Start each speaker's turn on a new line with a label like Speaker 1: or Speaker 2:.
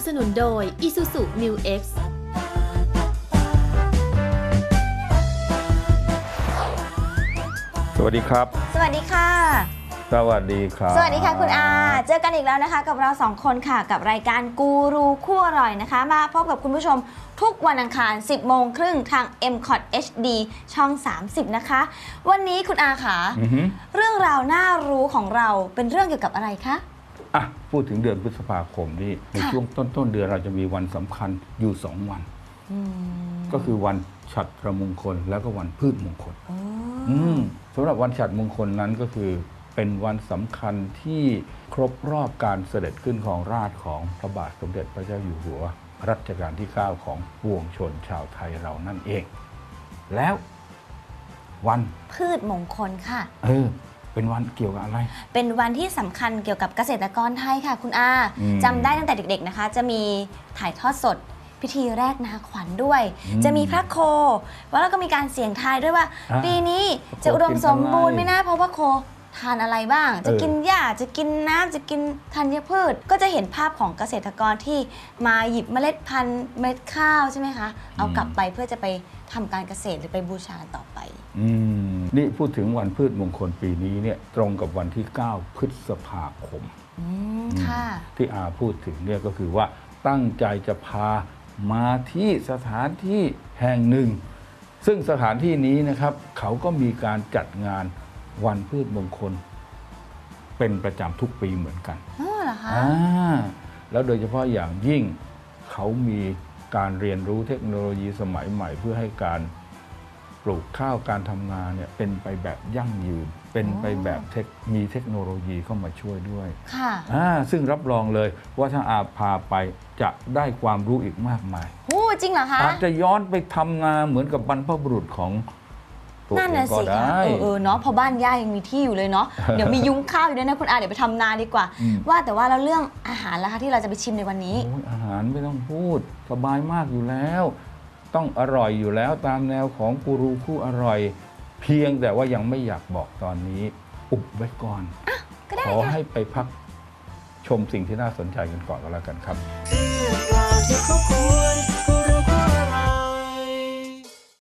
Speaker 1: บสนุนโดย Isuzu New X
Speaker 2: สวัสดีครับ
Speaker 3: สวัสดีค่ะ
Speaker 2: สวัสดีครับ
Speaker 3: สวัสดีค่ะคุณอา เจอกันอีกแล้วนะคะ กับเราสองคนค่ะกับรายการกูรูคู่อร่อยนะคะ มาพบกับคุณผู้ชมทุกวันอังคาร 10 โมงครึ่งทาง m c o t HD ช่อง 30 นะคะ วันนี้คุณอาค่ะ
Speaker 2: อือหือ
Speaker 3: เรื่องราวน่ารู้ของเราเป็นเรื่องเกี่ยวกับอะไรคะ
Speaker 2: อะพูดถึงเดือนพฤษภาคมนี่ใน
Speaker 3: ค่ะ
Speaker 2: ช่วงต้นต้นๆเดือนเราจะมีวันสำคัญอยู่สองวัน ก็คือวันฉัตรมงคลแล้วก็วันพืชมงคล
Speaker 3: โอ้
Speaker 2: อืมสำหรับวันฉัตรมงคลนั้นก็คือเป็นวันสำคัญที่ครบรอบการเสด็จขึ้นของราชของพระบาทสมเด็จพระเจ้าอยู่หัว รัชกาลที่ 9 ของปวงชนชาวไทยเรานั่นเอง แล้ววัน
Speaker 3: พืชมงคลค่ะ
Speaker 2: เออ เป็นวันเกี่ยวกับอะไร
Speaker 3: เป็นวันที่สำคัญเกี่ยวกับเกษตรกรไทยค่ะ คุณอา
Speaker 2: อืม
Speaker 3: จำได้ตั้งแต่เด็ก ๆนะคะ จะมีถ่ายทอดสด พิธีแรกนาขวัญด้วย
Speaker 2: อืม
Speaker 3: จะมีพระโค แล้วก็มีการเสี่ยงทายด้วยว่า
Speaker 2: อ่า
Speaker 3: ปีนี้
Speaker 2: พระโค
Speaker 3: จะอุดมสมบูรณ์
Speaker 2: กินอะไร
Speaker 3: ไหมนะเพราะว่าโค ทานอะไรบ้าง จะ
Speaker 2: เออ
Speaker 3: กินหญ้าจะกินน้ำจะกินธัญพืช ก็จะเห็นภาพของเกษตรกรที่มาหยิบเมล็ดพันธุ์เม็ดข้าวใช่ไหมคะ เอากลับไปเพื่อจะไปทำการเกษตรหรือไปบูชาต่อไป
Speaker 2: อืมนี่พูดถึงวันพืชมงคลปีนี้เนี่ยตรงกับวันที่ 9 พฤษภาคม
Speaker 3: อืมค่ะ
Speaker 2: ที่อาพูดถึงเนี่ยก็คือว่าตั้งใจจะพามาที่สถานที่แห่งหนึ่ง ซึ่งสถานที่นี้นะครับเขาก็มีการจัดงาน วันพืชมงคล เป็นประจำทุกปีเหมือนกัน
Speaker 3: อ๋อเหรอคะ
Speaker 2: อ่าแล้วโดยเฉพาะอย่างยิ่งเขามีการเรียนรู้เทคโนโลยีสมัยใหม่ เพื่อให้การปลูกข้าวการทำงานเนี่ยเป็นไปแบบยั่งยืน เป็นไปแบบเทคมีเทคโนโลยีเข้ามาช่วยด้วย
Speaker 3: ค่ะ
Speaker 2: อ่าซึ่งรับรองเลยว่าถ้าอาพาไปจะได้ความรู้อีกมากมาย
Speaker 3: โอ้จริงเหรอคะ
Speaker 2: อาจจะย้อนไปทำงานเหมือนกับบรรพบุรุษของ ตัว
Speaker 3: นั่น
Speaker 2: เอง
Speaker 3: น่ะ
Speaker 2: ก็
Speaker 3: สิ
Speaker 2: ได้
Speaker 3: คะเออเออเนาะพอบ้านย่ายังมีที่อยู่เลยเนาะ เดี๋ยวมียุ้งข้าวอยู่ด้วยนะคุณอาเดี๋ยวไปทำนาดีกว่า
Speaker 2: อืม
Speaker 3: ว่าแต่ว่าแล้วเรื่องอาหารล่ะคะที่เราจะไปชิมในวันนี้
Speaker 2: โอ้ยอาหารไม่ต้องพูดสบายมากอยู่แล้ว ต้องอร่อยอยู่แล้วตามแนวของกูรูคู่อร่อย เพียงแต่ว่ายังไม่อยากบอกตอนนี้ อุบไว้ก่อน
Speaker 3: ก็ได้
Speaker 2: ขอ
Speaker 3: ค่ะ
Speaker 2: ให้ไปพักชมสิ่งที่น่าสนใจกันก่อนก็แล้วกันครับ
Speaker 4: เรื่องราวที่เขาควรกู